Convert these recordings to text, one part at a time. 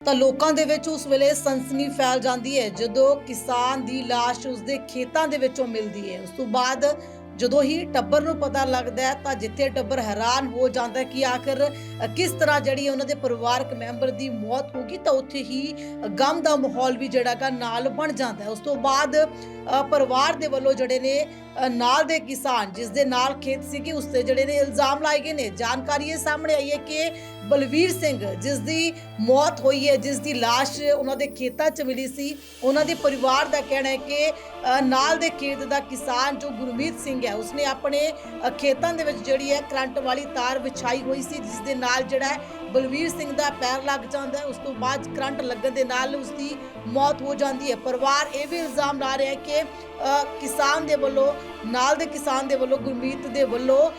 ਤਾਂ ਲੋਕਾਂ ਦੇ ਵਿੱਚ ਉਸ ਵੇਲੇ ਸਨਸਨੀ ਫੈਲ ਜਾਂਦੀ ਹੈ ਜਦੋਂ ਕਿਸਾਨ ਦੀ ਲਾਸ਼ ਉਸਦੇ ਖੇਤਾਂ ਦੇ ਵਿੱਚੋਂ ਮਿਲਦੀ ਹੈ। ਉਸ ਤੋਂ ਬਾਅਦ ਜਦੋਂ ਹੀ ਟੱਬਰ ਨੂੰ ਪਤਾ ਲੱਗਦਾ ਹੈ ਤਾਂ ਜਿੱਥੇ ਟੱਬਰ ਹੈਰਾਨ ਹੋ ਜਾਂਦਾ ਹੈ ਕਿ ਆਖਰ ਕਿਸ ਤਰ੍ਹਾਂ ਜਿਹੜੀ ਉਹਨਾਂ ਦੇ ਪਰਿਵਾਰਕ ਮੈਂਬਰ ਦੀ ਮੌਤ ਹੋ ਗਈ, ਤਾਂ ਉੱਥੇ ਹੀ ਗਮ ਦਾ ਮਾਹੌਲ ਵੀ ਜਿਹੜਾ ਗਾ ਨਾਲ ਬਣ ਜਾਂਦਾ ਹੈ। ਉਸ ਤੋਂ ਬਾਅਦ ਪਰਿਵਾਰ ਦੇ ਵੱਲੋਂ ਜਿਹੜੇ ਨੇ ਨਾਲ ਦੇ ਕਿਸਾਨ, ਜਿਸ ਦੇ ਨਾਲ ਖੇਤ ਸੀਗੇ, ਉਸ ਤੇ ਜਿਹੜੇ ਨੇ ਇਲਜ਼ਾਮ ਲਾਏ ਗਏ ਨੇ। ਜਾਣਕਾਰੀ ਇਹ ਸਾਹਮਣੇ ਆਈ ਹੈ ਕਿ ਬਲਵੀਰ ਸਿੰਘ, ਜਿਸ ਦੀ ਮੌਤ ਹੋਈ ਹੈ, ਜਿਸ ਦੀ ਲਾਸ਼ ਉਹਨਾਂ ਦੇ ਖੇਤਾਂ 'ਚ ਮਿਲੀ ਸੀ, ਉਹਨਾਂ ਦੇ ਪਰਿਵਾਰ ਦਾ ਕਹਿਣਾ ਹੈ ਕਿ ਨਾਲ ਦੇ ਖੇਤ ਦਾ ਕਿਸਾਨ ਜੋ ਗੁਰਮੀਤ ਸਿੰਘ ਹੈ, ਉਸਨੇ ਆਪਣੇ ਖੇਤਾਂ ਦੇ ਵਿੱਚ ਜਿਹੜੀ ਹੈ ਕਰੰਟ ਵਾਲੀ ਤਾਰ ਵਿਛਾਈ ਹੋਈ ਸੀ, ਜਿਸ ਦੇ ਨਾਲ ਜਿਹੜਾ ਹੈ ਬਲਵੀਰ ਸਿੰਘ ਦਾ ਪੈਰ ਲੱਗ ਜਾਂਦਾ ਹੈ, ਉਸ ਤੋਂ ਬਾਅਦ ਕਰੰਟ ਲੱਗਣ ਦੇ ਨਾਲ ਉਸ ਦੀ ਮੌਤ ਹੋ ਜਾਂਦੀ ਹੈ। ਪਰਿਵਾਰ ਇਹ ਵੀ ਇਲਜ਼ਾਮ ਲਾ ਰਿਹਾ ਹੈ ਕਿ ਕਿਸਾਨ ਦੇ ਵੱਲੋਂ, ਨਾਲ ਦੇ ਕਿਸਾਨ ਦੇ ਵੱਲੋਂ, ਗੁਰਮੀਤ ਦੇ ਵੱਲੋਂ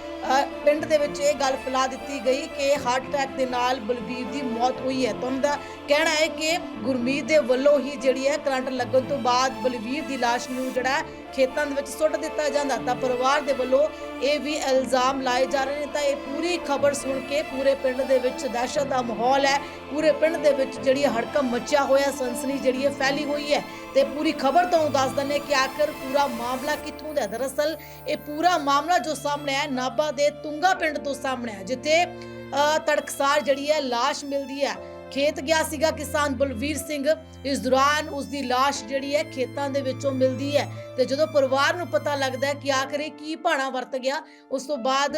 ਪਿੰਡ ਦੇ ਵਿੱਚ ਇਹ ਗੱਲ ਫੈਲਾ ਦਿੱਤੀ ਗਈ ਕਿ ਹਾਰਟ ਅਟੈਕ ਦੇ ਨਾਲ ਬਲਬੀਰ ਦੀ ਮੌਤ ਹੋਈ ਹੈ। ਤਾਂ ਉਹਨਾਂ ਦਾ ਕਹਿਣਾ ਹੈ ਕਿ ਗੁਰਮੀਤ ਦੇ ਵੱਲੋਂ ਹੀ ਜਿਹੜੀ ਹੈ ਕਰੰਟ ਲੱਗਣ ਤੋਂ ਬਾਅਦ ਬਲਬੀਰ ਦੀ ਲਾਸ਼ ਨੂੰ ਜਿਹੜਾ ਖੇਤਾਂ ਦੇ ਵਿੱਚ ਸੁੱਟ ਦਿੱਤਾ ਜਾਂਦਾ। ਤਾਂ ਪਰਿਵਾਰ ਦੇ ਵੱਲੋਂ ਇਹ ਵੀ ਇਲਜ਼ਾਮ ਲਾਏ ਜਾ ਰਹੇ ਨੇ। ਤਾਂ ਇਹ ਪੂਰੀ ਖਬਰ ਸੁਣ ਕੇ ਪੂਰੇ ਪਿੰਡ ਦੇ ਵਿੱਚ ਦਹਿਸ਼ਤ ਦਾ ਮਾਹੌਲ ਹੈ। ਪੂਰੇ ਪਿੰਡ ਦੇ ਵਿੱਚ ਜਿਹੜੀ ਹੜਕਮ ਹੜਕੰਪ ਮੱਚਿਆ ਹੋਇਆ ਸਨਸਨੀ ਜਿਹੜੀ ਹੈ ਫੈਲੀ ਹੋਈ ਹੈ। ਤੇ ਪੂਰੀ ਖਬਰ ਤੁਹਾਨੂੰ ਦੱਸ ਦਿੰਦੇ ਕਿ ਆਖਰ ਪੂਰਾ ਮਾਮਲਾ ਕਿੱਥੋਂ ਦਾ ਹੈ? ਦਰਅਸਲ ਇਹ ਪੂਰਾ ਮਾਮਲਾ ਜੋ ਸਾਹਮਣੇ ਹੈ ਨਾਭਾ ਦੇ ਤੁੰਗਾ ਪਿੰਡ ਤੋਂ ਸਾਹਮਣੇ ਹੈ ਜਿੱਥੇ ਅ, ਤੜਕਸਾਰ ਜਿਹੜੀ ਹੈ ਲਾਸ਼ ਮਿਲਦੀ ਹੈ। ਖੇਤ ਗਿਆ ਸੀਗਾ ਕਿਸਾਨ ਬਲਵੀਰ ਸਿੰਘ। ਇਸ ਦੌਰਾਨ ਉਸ ਦੀ ਲਾਸ਼ ਜਿਹੜੀ ਹੈ ਖੇਤਾਂ ਦੇ ਵਿੱਚੋਂ ਮਿਲਦੀ ਹੈ ਤੇ ਜਦੋਂ ਪਰਿਵਾਰ ਨੂੰ ਪਤਾ ਲੱਗਦਾ ਹੈ ਕਿ ਆਖਰ ਇਹ ਕੀ ਭਾਣਾ ਵਰਤ ਗਿਆ ਉਸ ਤੋਂ ਬਾਅਦ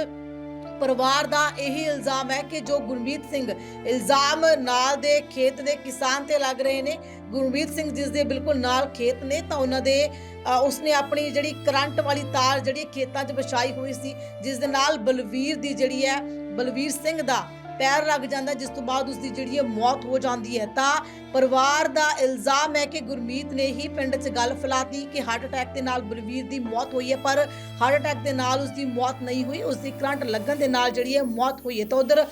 ਪਰਿਵਾਰ ਦਾ ਇਹੀ ਇਲਜ਼ਾਮ ਹੈ ਕਿ ਜੋ ਗੁਰਮੀਤ ਸਿੰਘ ਇਲਜ਼ਾਮ ਨਾਲ ਦੇ ਖੇਤ ਦੇ ਕਿਸਾਨ ਤੇ ਲੱਗ ਰਹੇ ਨੇ, ਗੁਰਮੀਤ ਸਿੰਘ ਜਿਸ ਦੇ ਬਿਲਕੁਲ ਨਾਲ ਖੇਤ ਨੇ, ਤਾਂ ਉਹਨਾਂ ਦੇ ਉਸਨੇ ਆਪਣੀ ਜਿਹੜੀ ਕਰੰਟ ਵਾਲੀ ਤਾਰ ਜਿਹੜੀ ਖੇਤਾਂ 'ਚ ਵਿਛਾਈ ਹੋਈ ਸੀ, ਜਿਸ ਦੇ ਨਾਲ ਬਲਵੀਰ ਦੀ ਜਿਹੜੀ ਹੈ, ਬਲਵੀਰ ਸਿੰਘ ਦਾ ਪੈਰ ਲੱਗ ਜਾਂਦਾ ਜਿਸ ਤੋਂ ਬਾਅਦ ਉਸ ਦੀ ਜਿਹੜੀ ਹੈ ਮੌਤ ਹੋ ਜਾਂਦੀ ਹੈ। ਤਾਂ ਪਰਿਵਾਰ ਦਾ ਇਲਜ਼ਾਮ ਹੈ ਕਿ ਗੁਰਮੀਤ ਨੇ ਹੀ ਪਿੰਡ 'ਚ ਗੱਲ ਫੈਲਾਤੀ ਕਿ ਹਾਰਟ ਅਟੈਕ ਦੇ ਨਾਲ ਬਲਵੀਰ ਦੀ ਮੌਤ ਹੋਈ ਹੈ, ਪਰ ਹਾਰਟ ਅਟੈਕ ਦੇ ਨਾਲ ਉਸ ਦੀ ਮੌਤ ਨਹੀਂ ਹੋਈ ਉਸ ਦੀ ਕਰੰਟ ਲੱਗਣ ਦੇ ਨਾਲ ਜਿਹੜੀ ਹੈ ਮੌਤ ਹੋਈ ਹੈ। ਤਾਂ ਉਧਰ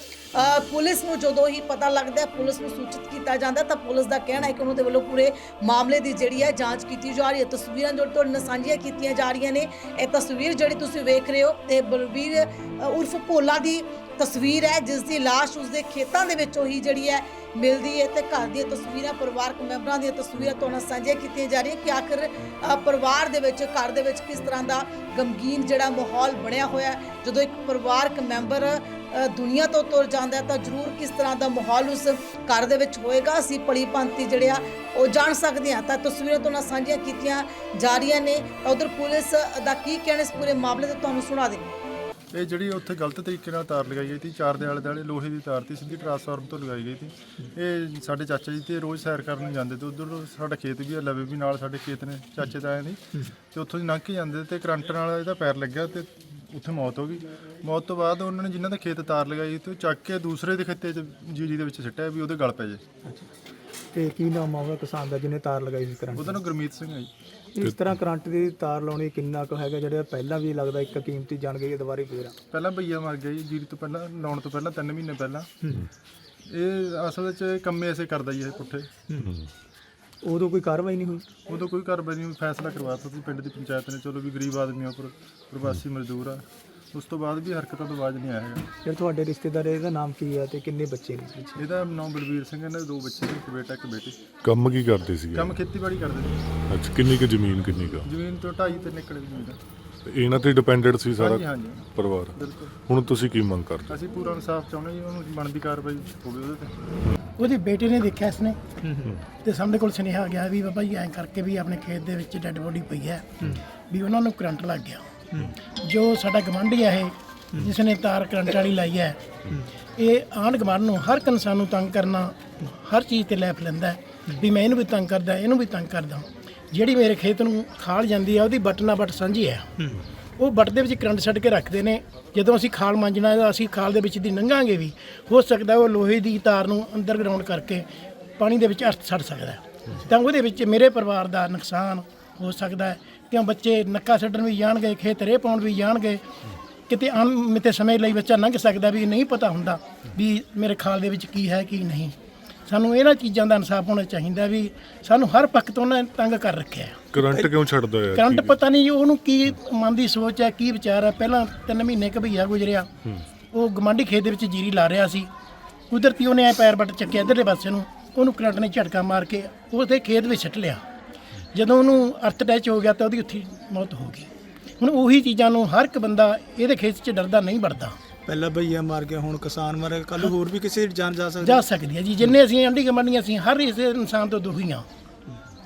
ਪੁਲਿਸ ਨੂੰ ਜਦੋਂ ਹੀ ਪਤਾ ਲੱਗਦਾ ਹੈ, ਪੁਲਿਸ ਨੂੰ ਸੂਚਿਤ ਕੀਤਾ ਜਾਂਦਾ ਤਾਂ ਪੁਲਿਸ ਦਾ ਕਹਿਣਾ ਹੈ ਕਿ ਉਹਨਾਂ ਦੇ ਵੱਲੋਂ ਪੂਰੇ ਮਾਮਲੇ ਦੀ ਜਿਹੜੀ ਹੈ ਜਾਂਚ ਕੀਤੀ ਜਾ ਰਹੀ ਹੈ। ਤਸਵੀਰਾਂ ਜੋ ਤੁਹਾਡੇ ਨਾਲ ਸਾਂਝੀਆਂ ਕੀਤੀਆਂ ਜਾ ਰਹੀਆਂ ਨੇ, ਇਹ ਤਸਵੀਰ ਜਿਹੜੀ ਤੁਸੀਂ ਵੇਖ ਰਹੇ ਹੋ, ਤੇ ਬਲਵੀਰ ਉਰਫ ਭੋਲਾ ਦੀ ਤਸਵੀਰ ਹੈ ਜਿਸ ਦੀ ਲਾਸ਼ ਉਸਦੇ ਖੇਤਾਂ ਦੇ ਵਿੱਚੋਂ ਹੀ ਜਿਹੜੀ ਹੈ ਮਿਲਦੀ ਹੈ ਤੇ ਘਰ ਦੀਆਂ ਤਸਵੀਰਾਂ ਪਰਿਵਾਰਕ ਮੈਂਬਰਾਂ ਦੀਆਂ ਤਸਵੀਰਾਂ ਤੁਹਾਨੂੰ ਸਾਂਝੀਆਂ ਕੀਤੀਆਂ ਜਾ ਰਹੀਆਂ ਕਿ ਆਖਰ ਅ, ਪਰਿਵਾਰ ਦੇ ਵਿੱਚ ਘਰ ਦੇ ਵਿੱਚ ਕਿਸ ਤਰ੍ਹਾਂ ਦਾ ਗਮਗੀਨ ਜਿਹੜਾ ਮਾਹੌਲ ਬਣਿਆ ਹੋਇਆ ਹੈ। ਜਦੋਂ ਇੱਕ ਪਰਿਵਾਰਕ ਮੈਂਬਰ ਅ, ਦੁਨੀਆ ਤੋਂ ਤੁਰ ਜਾਂਦਾ ਹੈ ਤਾਂ ਜ਼ਰੂਰ ਕਿਸ ਤਰ੍ਹਾਂ ਦਾ ਮਾਹੌਲ ਉਸ ਘਰ ਦੇ ਵਿੱਚ ਹੋਏਗਾ। ਅਸੀਂ ਪਲੀ ਪੰਤੀ ਜਿਹੜੇ ਆ ਉਹ ਜਾਣ ਸਕਦੇ ਹਾਂ। ਤਾਂ ਤਸਵੀਰਾਂ ਤੁਹਾਨੂੰ ਸਾਂਝੀਆਂ ਕੀਤੀਆਂ ਜਾ ਰਹੀਆਂ ਨੇ। ਤਾਂ ਉਧਰ ਪੁਲਿਸ ਦਾ ਕੀ ਕਹਿਣਾ ਇਸ ਪੂਰੇ ਮਾਮਲੇ ਤੇ ਤੁਹਾਨੂੰ ਸੁਣਾ ਦਿੰਦੇ ਇਹ ਜਿਹੜੀ ਉੱਥੇ ਗਲਤ ਤਰੀਕੇ ਨਾਲ ਤਾਰ ਲਗਾਈ ਗਈ ਸੀ, ਚਾਰ ਦੇ ਆਲੇ ਦੁਆਲੇ ਲੋਹੇ ਦੀ ਤਾਰ ਤੀ ਸਿੱਧੀ ਟਰਾਂਸਫਾਰਮ ਤੋਂ ਲਗਾਈ ਗਈ ਸੀ। ਇਹ ਸਾਡੇ ਚਾਚਾ ਜੀ ਤੇ ਰੋਜ਼ ਸੈਰ ਕਰਨ ਜਾਂਦੇ ਤੇ ਉਧਰ ਸਾਡਾ ਖੇਤ ਵੀ ਆ ਲਵੇ ਵੀ ਨਾਲ ਸਾਡੇ ਖੇਤ ਨੇ, ਚਾਚੇ ਤਾਏ ਦੀ ਤੇ ਉੱਥੋਂ ਦੀ ਲੰਘ ਕੇ ਜਾਂਦੇ ਤੇ ਕਰੰਟ ਨਾਲ ਇਹਦਾ ਪੈਰ ਲੱਗਿਆ ਤੇ ਉੱਥੇ ਮੌਤ ਹੋ ਗਈ। ਮੌਤ ਤੋਂ ਬਾਅਦ ਉਹਨਾਂ ਨੇ ਜਿਨ੍ਹਾਂ ਦੇ ਖੇਤ ਤਾਰ ਲਗਾਈ ਤੇ ਉਹ ਚੱਕ ਕੇ ਦੂਸਰੇ ਦੇ ਖੇਤੇ 'ਚ ਜੀਰੀ ਦੇ ਵਿੱਚ ਸਿੱਟਿਆ ਵੀ ਉਹਦੇ ਗਲ ਪੈ ਜੇ। ਤੇ ਕੀ ਨਾਮ ਆਉਂਦਾ ਕਿਸਾਨ ਦਾ ਜਿਹਨੇ ਤਾਰ ਲਗਾਈ ਸੀ ਕਰੰਟ ਉਹਦਾ ਨਾਮ ਗੁਰਮੀਤ ਸਿੰਘ ਹੈ ਜੀ। ਇਸ ਤਰ੍ਹਾਂ ਕਰੰਟ ਦੀ ਤਾਰ ਲਾਉਣੀ ਕਿੰਨਾ ਕੁ ਹੈਗਾ? ਜਿਹੜਾ ਪਹਿਲਾਂ ਵੀ ਲੱਗਦਾ ਇੱਕ ਕੀਮਤੀ ਜਾਣ ਗਈ ਹੈ ਦੁਬਾਰੇ ਫੇਰ ਆ। ਪਹਿਲਾਂ ਭਈਆ ਮਰ ਗਿਆ ਜੀ ਜੀਰੀ ਤੋਂ ਪਹਿਲਾਂ ਲਾਉਣ ਤੋਂ ਪਹਿਲਾਂ 3 ਮਹੀਨੇ ਪਹਿਲਾਂ। ਇਹ ਅਸਲ ਵਿੱਚ ਇਹ ਕੰਮੇ ਐਸੇ ਕਰਦਾ ਜੀ ਇਹ ਪੁੱਠੇ। ਉਦੋਂ ਕੋਈ ਕਾਰਵਾਈ ਨਹੀਂ ਹੋਈ? ਉਦੋਂ ਕੋਈ ਕਾਰਵਾਈ ਨਹੀਂ ਹੋਈ, ਫੈਸਲਾ ਕਰਵਾਤਾ ਸੀ ਪਿੰਡ ਦੀ ਪੰਚਾਇਤ ਨੇ ਚਲੋ ਵੀ ਗਰੀਬ ਆਦਮੀ ਆ ਪਰ ਪ੍ਰਵਾਸੀ ਮਜ਼ਦੂਰ ਆ। ਉਸ ਤੋਂ ਬਾਅਦ ਵੀ ਹਰਕਤਾਂ ਤੋਂ ਬਾਅਦ ਨਹੀਂ ਆਇਆ ਹੈਗਾ। ਜਿਹੜਾ ਤੁਹਾਡੇ ਰਿਸ਼ਤੇਦਾਰ ਇਹਦਾ ਨਾਮ ਕੀ ਹੈ ਤੇ ਕਿੰਨੇ ਬੱਚੇ ਨੇ ਵਿੱਚ? ਇਹਦਾ ਨਾਮ ਬਲਵੀਰ ਸਿੰਘ ਇਹਨਾਂ ਦੇ ਦੋ ਬੱਚੇ ਨੇ ਇੱਕ ਬੇਟਾ ਇੱਕ ਬੇਟੀ। ਕੰਮ ਕੀ ਕਰਦੇ ਸੀਗੇ? ਕੰਮ ਖੇਤੀਬਾੜੀ ਕਰਦੇ ਨੇ ਅੱਛਾ ਕਿੰਨੀ ਕੁ ਜ਼ਮੀਨ ਕਿੰਨੀ ਕੁ? ਜ਼ਮੀਨ ਤੋਂ ਢਾਈ ਤੇ ਨਿਕਲੇ ਜ਼ਮੀਨ। ਤੇ ਇਹਨਾਂ ਤੇ ਡਿਪੈਂਡੈਂਟ ਸੀ ਹਾਂਜੀ ਸਾਰਾ ਹਾਂਜੀ ਪਰਿਵਾਰ? ਬਿਲਕੁਲ। ਹੁਣ ਤੁਸੀਂ ਕੀ ਮੰਗ ਕਰਦੇ? ਅਸੀਂ ਪੂਰਾ ਇਨਸਾਫ ਚਾਹੁੰਦੇ ਜੀ ਉਹਨੂੰ ਬਣਦੀ ਕਾਰਵਾਈ ਹੋਵੇ ਉਹਦੇ ਤੇ। ਉਹਦੀ ਬੇਟੀ ਨੇ ਦੇਖਿਆ ਇਸਨੇ? ਤੇ ਸਾਡੇ ਕੋਲ ਸੁਨੇਹਾ ਆ ਗਿਆ ਵੀ ਬਾਬਾ ਜੀ ਐਂ ਕਰਕੇ ਵੀ ਆਪਣੇ ਖੇਤ ਦੇ ਵਿੱਚ ਡੈੱਡ ਬੋਡੀ ਪਈ ਹੈ ਵੀ ਉਹਨਾਂ ਨੂੰ ਕਰੰਟ ਲੱਗ ਗਿਆ। ਜੋ ਸਾਡਾ ਗਵਾਂਢੀ ਹੈ ਇਹ ਜਿਸ ਨੇ ਤਾਰ ਕਰੰਟ ਵਾਲੀ ਲਾਈ ਹੈ ਇਹ ਆਂਢ ਗੁਆਂਢ ਨੂੰ ਹਰ ਇੱਕ ਇਨਸਾਨ ਨੂੰ ਤੰਗ ਕਰਨਾ ਹਰ ਚੀਜ਼ ਤੇ ਲੈਫ ਲੈਂਦਾ ਵੀ ਮੈਂ ਇਹਨੂੰ ਵੀ ਤੰਗ ਕਰਦਾ ਇਹਨੂੰ ਵੀ ਤੰਗ ਕਰਦਾ ਜਿਹੜੀ ਮੇਰੇ ਖੇਤ ਨੂੰ ਖਾਲ ਜਾਂਦੀ ਆ ਉਹਦੀ ਬੱਟ ਨਾਲ ਬੱਟ ਸਾਂਝੀ ਹੈ। ਉਹ ਬੱਟ ਦੇ ਵਿੱਚ ਕਰੰਟ ਛੱਡ ਕੇ ਰੱਖਦੇ ਨੇ ਜਦੋਂ ਅਸੀਂ ਖਾਲ ਮਾਂਜਣਾ ਇਹਦਾ ਅਸੀਂ ਖਾਲ ਦੇ ਵਿੱਚ ਦੀ ਲੰਘਾਂਗੇ ਵੀ ਹੋ ਸਕਦਾ ਉਹ ਲੋਹੇ ਦੀ ਤਾਰ ਨੂੰ ਅੰਡਰਗਰਾਉਂਡ ਕਰਕੇ ਪਾਣੀ ਦੇ ਵਿੱਚ ਅਰਥ ਛੱਡ ਸਕਦਾ। ਤਾਂ ਉਹਦੇ ਵਿੱਚ ਮੇਰੇ ਪਰਿਵਾਰ ਦਾ ਨੁਕਸਾਨ ਹੋ ਸਕਦਾ ਹੈ ਕਿਉਂ ਬੱਚੇ ਨੱਕਾ ਛੱਡਣ ਵੀ ਜਾਣਗੇ ਖੇਤ ਰੇ ਪਾਉਣ ਵੀ ਜਾਣਗੇ ਕਿਤੇ ਅਣਮਿੱਥੇ ਸਮੇਂ ਲਈ ਬੱਚਾ ਲੰਘ ਸਕਦਾ ਵੀ ਨਹੀਂ ਪਤਾ ਹੁੰਦਾ ਵੀ ਮੇਰੇ ਖਾਲ ਦੇ ਵਿੱਚ ਕੀ ਹੈ ਕੀ ਨਹੀਂ। ਸਾਨੂੰ ਇਹਨਾਂ ਚੀਜ਼ਾਂ ਦਾ ਇਨਸਾਫ ਹੋਣਾ ਚਾਹੀਦਾ ਵੀ ਸਾਨੂੰ ਹਰ ਪੱਖ ਤੋਂ ਉਹਨਾਂ ਨੇ ਤੰਗ ਕਰ ਰੱਖਿਆ। ਕਰੰਟ ਕਿਉਂ ਛੱਡਦਾ ਹੈ? ਕਰੰਟ ਪਤਾ ਨਹੀਂ ਉਹਨੂੰ ਕੀ ਮਨ ਦੀ ਸੋਚ ਹੈ ਕੀ ਵਿਚਾਰ ਹੈ। ਪਹਿਲਾਂ ਤਿੰਨ ਮਹੀਨੇ ਭਈਆ ਗੁਜਰਿਆ। ਉਹ ਗਮਾਂਡੀ ਖੇਤ ਦੇ ਵਿੱਚ ਜੀਰੀ ਲਾ ਰਿਹਾ ਸੀ। ਕੁਦਰਤੀ ਉਹਨੇ ਐ ਪੈਰ ਬੱਟ ਚੱਕਿਆ ਇਧਰਲੇ ਪਾਸੇ ਨੂੰ। ਉਹਨੂੰ ਕਰੰਟ ਨੇ ਝਟਕਾ ਮਾਰ ਕੇ ਉਹਦੇ ਖੇਤ ਵਿੱਚ ਸੱਟ ਲਿਆ। ਜਦੋਂ ਉਹਨੂੰ ਅਰਥ ਅਟੈਚ ਹੋ ਗਿਆ ਤਾਂ ਉਹਦੀ ਉੱਥੇ ਮੌਤ ਹੋ ਗਈ। ਹੁਣ ਉਹੀ ਚੀਜ਼ਾਂ ਨੂੰ ਹਰ ਇੱਕ ਬੰਦਾ ਇਹਦੇ ਖੇਤ 'ਚ ਡਰਦਾ ਨਹੀਂ ਵੜਦਾ। ਪਹਿਲਾਂ ਭਈਆ ਮਾਰ ਗਿਆ ਹੁਣ ਕਿਸਾਨ ਮਰ ਗਿਆ ਕੱਲ ਹੋਰ ਵੀ ਕਿਸੇ ਦੀ ਜਾਨ ਜਾ ਸਕਦੀ ਜਾ ਸਕਦੀ ਹੈ ਜੀ। ਜਿੰਨੇ ਅਸੀਂ ਅੰਡੀ ਗਮੰਡੀਆਂ ਅਸੀਂ ਹਰ ਇਸ ਇਨਸਾਨ ਤੋਂ ਦੁਖੀ ਹਾਂ।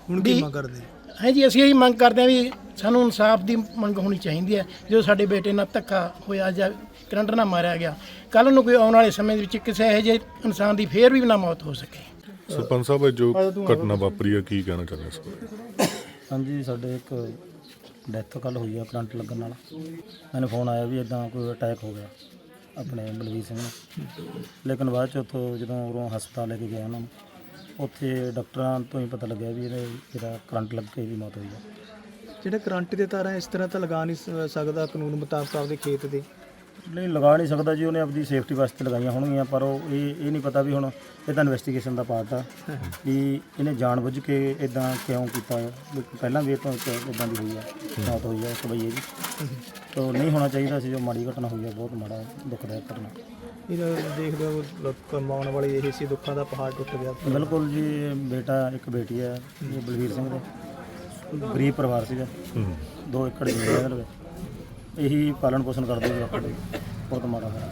ਹੁਣ ਕੀ ਮੰਗ ਕਰਦੇ? ਹੈ ਜੀ ਅਸੀਂ ਇਹੀ ਮੰਗ ਕਰਦੇ ਹਾਂ ਵੀ ਸਾਨੂੰ ਇਨਸਾਫ ਦੀ ਮੰਗ ਹੋਣੀ ਚਾਹੀਦੀ ਹੈ। ਜੋ ਸਾਡੇ ਬੇਟੇ ਨਾਲ ਧੱਕਾ ਹੋਇਆ ਜਾਂ ਕਰੰਟ ਨਾਲ ਮਾਰਿਆ ਗਿਆ ਕੱਲ ਨੂੰ ਕੋਈ ਆਉਣ ਵਾਲੇ ਸਮੇਂ ਦੇ ਵਿੱਚ ਕਿਸੇ ਇਹੋ ਜਿਹੇ ਇਨਸਾਨ ਦੀ ਫੇਰ ਵੀ ਨਾ ਮੌਤ ਹੋ ਸਕੇ। ਸਰਪੰਚ ਸਾਹਿਬ ਇਹ ਜੋ ਘਟਨਾ ਵਾਪਰੀ ਹੈ ਕੀ ਕਹਿਣਾ ਚਾਹੁੰਦੇ ਇਸ ਬਾਰੇ? ਹਾਂਜੀ ਸਾਡੇ ਇੱਕ ਡੈਥ ਕੱਲ ਹੋਈ ਆ ਕਰੰਟ ਲੱਗਣ ਨਾਲ। ਮੈਨੂੰ ਫੋਨ ਆਇਆ ਵੀ ਇਦਾਂ ਕੋਈ ਅਟੈਕ ਹੋ ਗਿਆ ਆਪਣੇ ਬਲਵੀਰ ਸਿੰਘ ਨੂੰ। ਲੇਕਿਨ ਬਾਅਦ ਚ ਉੱਥੋਂ ਜਦੋਂ ਉਰੋਂ ਹਸਪਤਾਲ ਲੈ ਕੇ ਗਿਆ ਉਹਨਾਂ ਨੂੰ ਉੱਥੇ ਡਾਕਟਰਾਂ ਤੋਂ ਹੀ ਪਤਾ ਲੱਗਿਆ ਵੀ ਇਹਦੇ ਜਿਹੜਾ ਕਰੰਟ ਲੱਗ ਕੇ ਵੀ ਮੌਤ ਹੋਈ ਆ। ਜਿਹੜੇ ਕਰੰਟ ਦੇ ਤਾਰਾਂ ਇਸ ਤਰ੍ਹਾਂ ਤਾਂ ਲਗਾ ਨਹੀਂ ਸ- ਸਕਦਾ ਕਾਨੂੰਨ ਮੁਤਾਬਕ ਆਪਦੇ ਖੇਤ ਦੇ। ਨਹੀਂ ਲਗਾ ਨਹੀਂ ਸਕਦਾ ਜੀ ਉਹਨੇ ਆਪਣੀ ਸੇਫਟੀ ਵਾਸਤੇ ਲਗਾਈਆਂ ਹੋਣਗੀਆਂ ਪਰ ਉਹ ਇਹ ਇਹ ਨਹੀਂ ਪਤਾ ਵੀ ਹੁਣ ਇਹ ਤਾਂ ਇਨਵੈਸਟੀਗੇਸ਼ਨ ਦਾ ਪਾਰਟ ਆ ਵੀ ਇਹਨੇ ਜਾਣਬੁੱਝ ਕੇ ਇਦਾਂ ਕਿਉਂ ਕੀਤਾ ਵੀ ਪਹਿਲਾਂ ਵੀ ਇਹ ਤੋਂ ਇਦਾਂ ਦੀ ਹੋਈ ਆ ਮੌਤ ਹੋਈ ਆ ਕਬਈਏ ਦੀ ਤਾਂ ਨਹੀਂ ਹੋਣਾ ਚਾਹੀਦਾ ਸੀ ਜੋ ਮਾੜੀ ਘਟਨਾ ਹੋਈ ਆ ਬਹੁਤ ਮਾੜਾ ਦੁਖਦਾਇਕ ਘਟਨਾ। ਇਹ ਦੇਖਦੇ ਹੋ ਲੋਕ ਕਮਾਉਣ ਵਾਲੇ ਇਹ ਸੀ ਦੁੱਖਾਂ ਦਾ ਪਹਾੜ ਟੁੱਟ ਗਿਆ। ਬਿਲਕੁਲ ਜੀ ਬੇਟਾ ਇੱਕ ਬੇਟੀ ਹੈ ਇਹ ਬਲਵੀਰ ਸਿੰਘ ਦੇ। ਗਰੀਬ ਪਰਿਵਾਰ ਸੀਗਾ। ਦੋ ਏਕੜ ਜ਼ਮੀਨ ਹੈ ਇਹੀ ਪਾਲਣ ਪੋਸ਼ਣ ਕਰਦੇ ਸੀ ਆਪਣੇ। ਬਹੁਤ ਮਾੜਾ ਹੋਇਆ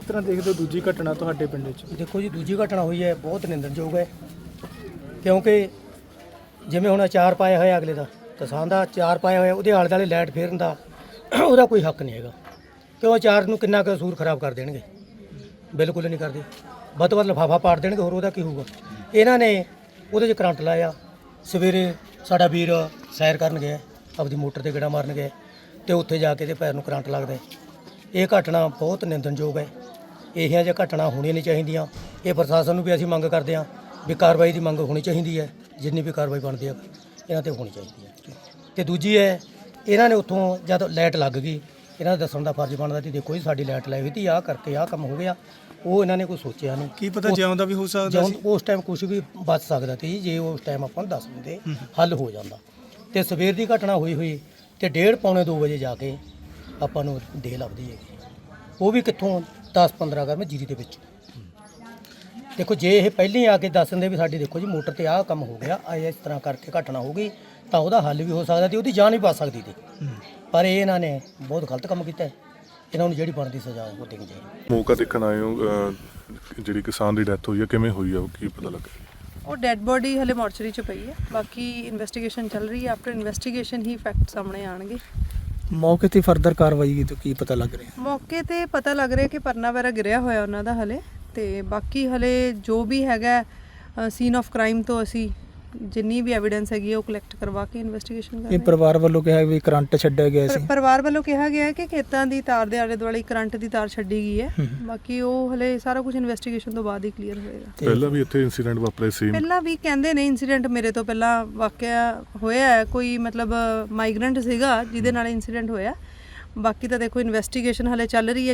ਇਸ ਤਰ੍ਹਾਂ ਦੇਖਦੇ ਹੋ ਦੂਜੀ ਘਟਨਾ ਤੁਹਾਡੇ ਪਿੰਡ 'ਚ ਦੇਖੋ ਜੀ ਦੂਜੀ ਘਟਨਾ ਹੋਈ ਹੈ ਬਹੁਤ ਨਿੰਦਣਯੋਗ ਹੈ। ਕਿਉਂਕਿ ਜਿਵੇਂ ਹੁਣ ਅਚਾਰ ਪਾਇਆ ਹੋਇਆ ਅਗਲੇ ਦਾ ਕਿਸਾਨ ਦਾ ਅਚਾਰ ਪਾਇਆ ਹੋਇਆ ਉਹਦੇ ਆਲੇ ਦੁਆਲੇ ਲਾਈਟ ਫੇਰਨ ਦਾ ਉਹਦਾ ਕੋਈ ਹੱਕ ਨਹੀਂ ਹੈਗਾ। ਕਿਉਂ ਅਚਾਰ ਨੂੰ ਕਿੰਨਾ ਕੁ ਸੂਰ ਖਰਾਬ ਕਰ ਦੇਣਗੇ? ਬਿਲਕੁਲ ਨਹੀਂ ਕਰਦੇ। ਵੱਧ ਤੋਂ ਵੱਧ ਲਿਫਾਫਾ ਪਾੜ ਦੇਣਗੇ ਹੋਰ ਉਹਦਾ ਕੀ ਹੋਊਗਾ? ਇਹਨਾਂ ਨੇ ਉਹਦੇ 'ਚ ਕਰੰਟ ਲਾਇਆ। ਸਵੇਰੇ ਸਾਡਾ ਵੀਰ ਸੈਰ ਕਰਨ ਗਿਆ ਆਪਦੀ ਮੋਟਰ ਤੇ ਗੇੜਾ ਮਾਰਨ ਗਿਆ। ਤੇ ਉੱਥੇ ਜਾ ਕੇ ਇਹਦੇ ਪੈਰ ਨੂੰ ਕਰੰਟ ਲੱਗਦਾ ਹੈ। ਇਹ ਘਟਨਾ ਬਹੁਤ ਨਿੰਦਣਯੋਗ ਹੈ। ਇਹੀਆਂ ਜਿਹੀਆਂ ਘਟਨਾ ਹੋਣੀਆਂ ਨਹੀਂ ਚਾਹੀਦੀਆਂ। ਇਹ ਪ੍ਰਸ਼ਾਸਨ ਨੂੰ ਵੀ ਅਸੀਂ ਮੰਗ ਕਰਦੇ ਹਾਂ ਵੀ ਕਾਰਵਾਈ ਦੀ ਮੰਗ ਹੋਣੀ ਚਾਹੀਦੀ ਹੈ। ਜਿੰਨੀ ਵੀ ਕਾਰਵਾਈ ਬਣਦੀ ਹੈ ਇਹਨਾਂ ਤੇ ਹੋਣੀ ਚਾਹੀਦੀ ਹੈ। ਤੇ ਦੂਜੀ ਹੈ ਇਹਨਾਂ ਨੇ ਉੱਥੋਂ ਜਦ ਲਾਈਟ ਲੱਗ ਗਈ ਇਹਨਾਂ ਦਾ ਦੱਸਣ ਦਾ ਫਰਜ਼ ਬਣਦਾ ਸੀ ਦੇਖੋ ਜੀ ਸਾਡੀ ਲਾਈਟ ਲਾਈ ਹੋਈ ਸੀ ਆਹ ਕਰਕੇ ਆਹ ਕੰਮ ਹੋ ਗਿਆ। ਉਹ ਇਹਨਾਂ ਨੇ ਕੋਈ ਸੋਚਿਆ ਨਹੀਂ। ਕੀ ਪਤਾ ਜਿਉਂਦਾ ਵੀ ਹੋ ਸਕਦਾ ਜਦੋਂ ਸੀ? ਉਸ ਟਾਈਮ ਕੁਝ ਵੀ ਬਚ ਸਕਦਾ ਸੀ। ਜੇ ਉਸ ਟਾਈਮ ਆਪਾਂ ਨੂੰ ਦੱਸ ਦਿੰਦੇ ਹੱਲ ਹੋ ਜਾਂਦਾ। ਤੇ ਸਵੇਰ ਦੀ ਘਟਨਾ ਹੋਈ ਹੋਈ ਤੇ ਡੇਢ ਪੌਣੇ 2 ਵਜੇ ਜਾ ਕੇ ਆਪਾਂ ਨੂੰ ਦੇ ਲੱਭਦੀ ਹੈਗੀ। ਉਹ ਵੀ ਕਿੱਥੋਂ 10 15 ਗਰਮ ਜੀਰੀ ਦੇ ਵਿੱਚ। ਦੇਖੋ ਜੇ ਇਹ ਪਹਿਲਾਂ ਹੀ ਆ ਕੇ ਦੱਸ ਦਿੰਦੇ ਵੀ ਸਾਡੀ ਦੇਖੋ ਜੀ ਮੋਟਰ ਤੇ ਆਹ ਕੰਮ ਹੋ ਗਿਆ ਆ ਇਸ ਤਰ੍ਹਾਂ ਕਰਕੇ ਘਟਨਾ ਹੋ ਗਈ ਤਾਂ ਉਹਦਾ ਹੱਲ ਵੀ ਹੋ ਸਕਦਾ ਸੀ ਉਹਦੀ ਜਾਨ ਵੀ ਬਚ ਸਕਦੀ ਸੀ। ਪਰ ਇਹ ਇਹਨਾਂ ਨੇ ਬਹੁਤ ਗਲਤ ਕੰਮ ਕੀਤਾ ਹੈ। ਇਹਨਾਂ ਨੂੰ ਜਿਹੜੀ ਬਣਦੀ ਸਜ਼ਾ ਉਹ ਦੇਣੀ ਚਾਹੀਦੀ ਮੌਕਾ ਦੇਖਣ ਆਏ ਹੋ ਅਹ, ਜਿਹੜੀ ਕਿਸਾਨ ਦੀ ਡੈਥ ਹੋਈ ਹੈ ਕਿਵੇਂ ਹੋਈ ਆ ਉਹ ਕੀ ਪਤਾ ਲੱਗਾ? ਉਹ ਡੈੱਡ ਬੋਡੀ ਹਲੇ ਮੋਰਚਰੀ ਚ ਪਈ ਹੈ। ਬਾਕੀ ਇਨਵੈਸਟੀਗੇਸ਼ਨ ਚੱਲ ਰਹੀ ਹੈ। ਆਫਟਰ ਇਨਵੈਸਟੀਗੇਸ਼ਨ ਹੀ ਫੈਕਟ ਸਾਹਮਣੇ ਆਣਗੇ ਮੌਕੇ ਤੇ ਫਰਦਰ ਕਾਰਵਾਈ ਤੋਂ ਕੀ ਪਤਾ ਲੱਗ ਰਿਹਾ? ਮੌਕੇ ਤੇ ਪਤਾ ਲੱਗ ਰਿਹਾ ਕਿ ਪਰਨਾ ਵਗੈਰਾ ਗਿਰਿਆ ਹੋਇਆ ਉਹਨਾਂ ਦਾ ਹਲੇ। ਤੇ ਬਾਕੀ ਹਲੇ ਜੋ ਵੀ ਹੈਗਾ ਸੀਨ ਆਫ ਕ੍ਰਾਈਮ ਤੋਂ ਅਸੀਂ ਜਿੰਨੀ ਵੀ ਐਵੀਡੈਂਸ ਹੈਗੀ ਹੈ ਉਹ ਕਲੈਕਟ ਕਰਵਾ ਕੇ ਇਨਵੈਸਟੀਗੇਸ਼ਨ ਕਰ ਰਹੇ ਇਹ ਹਾਂ ਪਰਿਵਾਰ ਵੱਲੋਂ ਕਿਹਾ ਵੀ ਕਰੰਟ ਛੱਡਿਆ ਗਿਆ ਸੀ। ਪਰ- ਪਰਿਵਾਰ ਵੱਲੋਂ ਕਿਹਾ ਗਿਆ ਹੈ ਕਿ ਖੇਤਾਂ ਦੀ ਤਾਰ ਦੇ ਆਲੇ ਦੁਆਲੇ ਕਰੰਟ ਦੀ ਤਾਰ ਛੱਡੀ ਗਈ ਹੈ। ਬਾਕੀ ਉਹ ਹਲੇ ਸਾਰਾ ਕੁਝ ਇਨਵੈਸਟੀਗੇਸ਼ਨ ਤੋਂ ਬਾਅਦ ਹੀ ਕਲੀਅਰ ਹੋਏਗਾ। ਪਹਿਲਾਂ ਵੀ ਇੱਥੇ ਇਨਸੀਡੈਂਟ ਵਾਪਰੇ ਸੀ। ਪਹਿਲਾਂ ਵੀ ਕਹਿੰਦੇ ਨੇ ਇਨਸੀਡੈਂਟ ਮੇਰੇ ਤੋਂ ਪਹਿਲਾਂ ਵਾਕਿਆ ਹੋਇਆ ਹੈ। ਕੋਈ ਮਤਲਬ ਮਾਈਗ੍ਰੈਂਟ ਸੀਗਾ ਜਿਹਦੇ ਨਾਲ ਇਨਸੀਡੈਂਟ ਹੋਇਆ। ਬਾਕੀ ਤਾਂ ਦੇਖੋ ਇਨਵੈਸਟੀਗੇਸ਼ਨ ਹਲੇ ਚੱਲ ਰਹੀ ਹੈ।